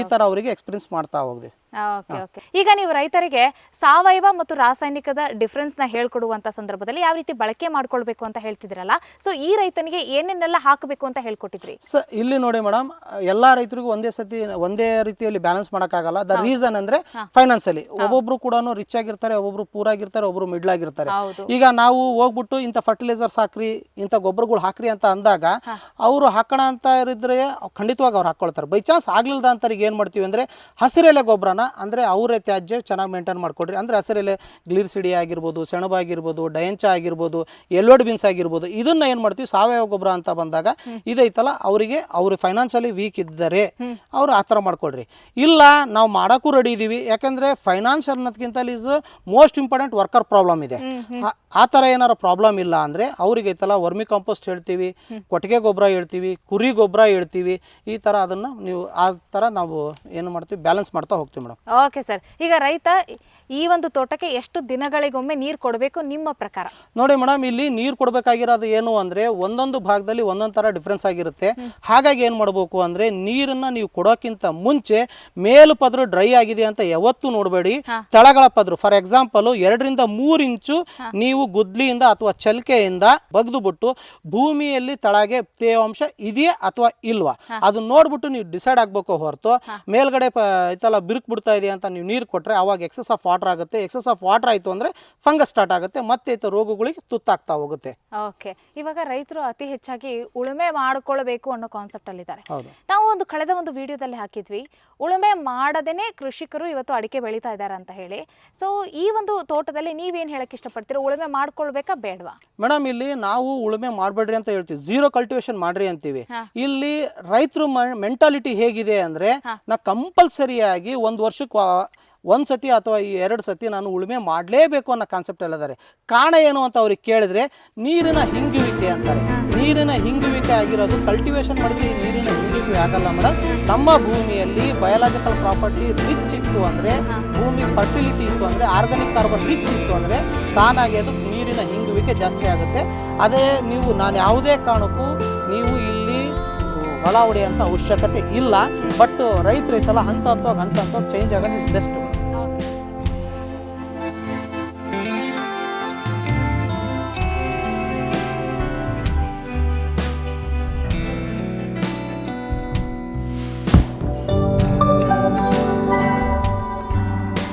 ಈ ತರ ಅವರಿಗೆ ಎಕ್ಸ್ಪೀರಿಯನ್ಸ್ ಮಾಡ್ತಾ ಹೋಗ್ತೀವಿ ಓಕೆ ಓಕೆ ಈಗ ನೀವು ರೈತರಿಗೆ ಸಾವಯವ ಮತ್ತು ರಾಸಾಯನಿಕದ ಡಿಫ್ರೆನ್ಸ್ನ ಹೇಳ್ಕೊಡುವಂತ ಸಂದರ್ಭದಲ್ಲಿ ಯಾವ ರೀತಿ ಬಳಕೆ ಮಾಡ್ಕೊಳ್ಬೇಕು ಅಂತ ಹೇಳ್ತಿದ್ರಲ್ಲ ಸೊ ಈ ರೈತನಿಗೆ ಏನೇನೆಲ್ಲ ಹಾಕಬೇಕು ಅಂತ ಹೇಳ್ಕೊಟ್ಟಿದ್ರಿ? ಸ ಇಲ್ಲಿ ನೋಡಿ ಮೇಡಮ್ ಎಲ್ಲಾ ರೈತರಿಗೂ ಒಂದೇ ಸತಿ ಒಂದೇ ರೀತಿಯಲ್ಲಿ ಬ್ಯಾಲೆನ್ಸ್ ಮಾಡೋಕ್ಕಾಗಲ್ಲ. ದ ರೀಸನ್ ಅಂದ್ರೆ ಫೈನಾನ್ಸ್ ಅಲ್ಲಿ. ಒಬ್ಬೊಬ್ರು ಕೂಡ ರಿಚ್ ಆಗಿರ್ತಾರೆ ಒಬ್ಬೊಬ್ರು ಪೂರ್ ಆಗಿರ್ತಾರೆ ಒಬ್ಬರು ಮಿಡ್ಲ್ ಆಗಿರ್ತಾರೆ. ಈಗ ನಾವು ಹೋಗ್ಬಿಟ್ಟು ಇಂಥ ಫರ್ಟಿಲೈಸರ್ಸ್ ಹಾಕ್ರಿ ಇಂಥ ಗೊಬ್ಬರಗಳು ಹಾಕ್ರಿ ಅಂತ ಅಂದಾಗ ಅವರು ಹಾಕೋಣ ಅಂತ ಇದ್ರೆ ಖಂಡಿತವಾಗಿ ಅವ್ರು ಹಾಕೊಳ್ತಾರೆ. ಬೈ ಚಾನ್ಸ್ ಆಗ್ಲಿಲ್ಲದ ಅಂತರಿಗೆ ಏನ್ ಮಾಡ್ತೀವಿ ಅಂದ್ರೆ ಹಸಿರೆಲೆ ಗೊಬ್ಬರನ ಅಂದ್ರೆ ಅವರ ತ್ಯಾಜ್ಯ ಚೆನ್ನಾಗಿ ಮೇಂಟೈನ್ ಮಾಡಿಕೊಡ್ರಿ ಅಂದ್ರೆ ಹಸಿರೆಲೆ ಗ್ಲಿರ್ಸಿಡಿ ಆಗಿರ್ಬೋದು, ಸೆಣಬು ಆಗಿರ್ಬೋದು, ಡಯಂಚ ಆಗಿರ್ಬೋದು ಎಲ್ಲೋಡ್ ಬೀನ್ಸ್ ಆಗಿರ್ಬೋದು, ಇದನ್ನ ಏನು ಮಾಡ್ತೀವಿ, ಸಾವಯವ ಗೊಬ್ಬರ ಅಂತ ಬಂದಾಗ ಇದೈತಲ್ಲ, ಅವರಿಗೆ ಅವರು ಫೈನಾನ್ಸಲ್ಲಿ ವೀಕ್ ಇದ್ದರೆ ಅವರು ಆ ಥರ ಮಾಡ್ಕೊಳ್ರಿ. ಇಲ್ಲ, ನಾವು ಮಾಡೋಕ್ಕೂ ರೆಡಿ ಇದ್ದೀವಿ ಯಾಕಂದ್ರೆ ಫೈನಾನ್ಸ್ ಅನ್ನೋದಕ್ಕಿಂತ is most important worker problem ಇದೆ. ಆ ಥರ ಏನಾರು ಪ್ರಾಬ್ಲಮ್ ಇಲ್ಲ ಅಂದರೆ ಅವ್ರಿಗೆ ಐತಲ್ಲ ವರ್ಮಿ ಕಾಂಪೋಸ್ಟ್ ಹೇಳ್ತೀವಿ, ಕೊಟ್ಟಿಗೆ ಗೊಬ್ಬರ ಹೇಳ್ತೀವಿ, ಕುರಿ ಗೊಬ್ಬರ ಹೇಳ್ತೀವಿ, ಈ ಥರ ಅದನ್ನು ನೀವು ಆ ಥರ ನಾವು ಏನು ಮಾಡ್ತೀವಿ ಬ್ಯಾಲೆನ್ಸ್ ಮಾಡ್ತಾ ಹೋಗ್ತೀವಿ ಮೇಡಮ್ ಓಕೆ ಸರ್ ಈಗ ರೈತ ಈ ಒಂದು ತೋಟಕ್ಕೆ ಎಷ್ಟು ದಿನಗಳಿಗೊಮ್ಮೆ ನೀರು ಕೊಡಬೇಕು ನಿಮ್ಮ ಪ್ರಕಾರ? ನೋಡಿ ಮೇಡಮ್ ಇಲ್ಲಿ ನೀರು ಕೊಡಬೇಕಾಗಿರೋದು ಏನು ಅಂದರೆ ಒಂದೊಂದು ಭಾಗದಲ್ಲಿ ಒಂದೊಂದು ಥರ ಡಿಫ್ರೆನ್ಸ್ ಆಗಿರುತ್ತೆ. ಹಾಗಾಗಿ ಏನು ಮಾಡಬೇಕು ಅಂದರೆ ನೀರನ್ನು ನೀವು ಕೊಡೋಕ್ಕಿಂತ ಮುಂಚೆ ಮೇಲು ಪದರು ಡ್ರೈ ಆಗಿದೆ ಅಂತ ಯಾವತ್ತೂ ನೋಡಬೇಡಿ. ತಳಗಳ ಪದರು ಫಾರ್ ಎಕ್ಸಾಂಪಲ್ ಎರಡರಿಂದ ಮೂರು ಇಂಚು ನೀವು ಗುದ್ಲಿಯಿಂದ ಅಥವಾ ಚಲಿಕೆಯಿಂದ ಬಗ್ದುಬಿಟ್ಟು ಭೂಮಿಯಲ್ಲಿ ತಳಗೆ ತೇವಾಂಶ ಇದೆಯಾ ಅಥವಾ ಇಲ್ವಾ? ಅದನ್ನ ನೋಡ್ಬಿಟ್ಟು ನೀವು ಡಿಸೈಡ್ ಆಗಬೇಕು ಹೊರತು. ಮೇಲ್ಗಡೆ ಪ ಐತಲ್ಲ ಬಿರುಕು ಬಿಡ್ತಾ ಇದೆ ಅಂತ ನೀವು ನೀರು ಕೊಟ್ಟರೆ ಆವಾಗ ಎಕ್ಸಸ್ ಆಫ್ ವಾಟರ್ ಆಗುತ್ತೆ. ಎಕ್ಸಸ್ ಆಫ್ ವಾಟರ್ ಆಯಿತು ಅಂದರೆ ಫಂಗಸ್ ಸ್ಟಾರ್ಟ್ ಆಗುತ್ತೆ ಮತ್ತೆ ಇತರ ರೋಗಗಳಿಗೆ ತುತ್ತಾಗ್ತಾ ಹೋಗುತ್ತೆ. ಓಕೆ ಇವಾಗ ರೈತರು ಅತಿ ಹೆಚ್ಚಾಗಿ ಉಳುಮೆ ಮಾಡ್ಕೊಳ್ಬೇಕು ಅನ್ನೋ ಕಾನ್ಸೆಪ್ಟ್ ಅಲ್ಲಿದ್ದಾರೆ. ಹೌದು. ನಾವು ಒಂದು ಕಳೆದ ಒಂದು ವಿಡಿಯೋದಲ್ಲಿ ಹಾಕಿದ್ವಿ ಉಳುಮೆ ಮಾಡದೇನೆ ಕೃಷಿಕರು ಇವತ್ತು ಅಡಿಕೆ ಬೆಳೀತಾ ಇದ್ದಾರೆ ಅಂತ ಹೇಳಿ. ಸೊ ಈ ಒಂದು ತೋಟದಲ್ಲಿ ನೀವೇನು ಹೇಳಕ್ಕೆ ಇಷ್ಟಪಡ್ತೀರಾ? ಉಳುಮೆ ಮಾಡ್ಕೊಳ್ಬೇಕಾ ಬೇಡವಾ? ಮೇಡಮ್ ಇಲ್ಲಿ ನಾವು ಉಳುಮೆ ಮಾಡಬೇಡ್ರಿ ಅಂತ ಹೇಳ್ತೀವಿ. ಝೀರೋ ಕಲ್ಟಿವೇಶನ್ ಮಾಡ್ರಿ ಅಂತೀವಿ. ಇಲ್ಲಿ ರೈತರು ಮೆಂಟಾಲಿಟಿ ಹೇಗಿದೆ ಅಂದ್ರೆ ನಾ ಕಂಪಲ್ಸರಿಯಾಗಿ ಒಂದು ವರ್ಷಕ್ಕೆ ಒಂದು ಸತಿ ಅಥವಾ ಈ ಎರಡು ಸತಿ ನಾನು ಉಳುಮೆ ಮಾಡಲೇಬೇಕು ಅನ್ನೋ ಕಾನ್ಸೆಪ್ಟ್ ಹೇಳಿದ್ದಾರೆ ಕಾರಣ ಏನು ಅಂತ ಅವ್ರಿಗೆ ಕೇಳಿದ್ರೆ ನೀರಿನ ಹಿಂಗುವಿಕೆ ಅಂತಾರೆ. ನೀರಿನ ಹಿಂಗುವಿಕೆ ಆಗಿರೋದು ಕಲ್ಟಿವೇಷನ್ ಮಾಡಿದ್ರೆ ಈ ನೀರಿನ ಹಿಂಗುವಿಕೆ ಆಗಲ್ಲ ಮೇಡಮ್ ನಮ್ಮ ಭೂಮಿಯಲ್ಲಿ ಬಯಾಲಜಿಕಲ್ ಪ್ರಾಪರ್ಟಿ ರಿಚ್ ಇತ್ತು ಅಂದರೆ ಭೂಮಿ ಫರ್ಟಿಲಿಟಿ ಇತ್ತು ಅಂದರೆ ಆರ್ಗಾನಿಕ್ ಕಾರ್ಬನ್ ರಿಚ್ ಇತ್ತು ಅಂದರೆ ತಾನಾಗಿ ಅದು ನೀರಿನ ಹಿಂಗುವಿಕೆ ಜಾಸ್ತಿ ಆಗುತ್ತೆ. ಅದೇ ನೀವು ನಾನು ಯಾವುದೇ ಕಾರಣಕ್ಕೂ ನೀವು ಇಲ್ಲಿ ಹೊಲ ಹೊಡೆಯೋಂಥ ಅವಶ್ಯಕತೆ ಇಲ್ಲ. ಬಟ್ ರೈತರು ಐತಲ್ಲ ಹಂತ ಹಂತವಾಗಿ ಹಂತ ಹಂತವಾಗಿ ಚೇಂಜ್ ಆಗೋದು ಇಸ್ ಬೆಸ್ಟ್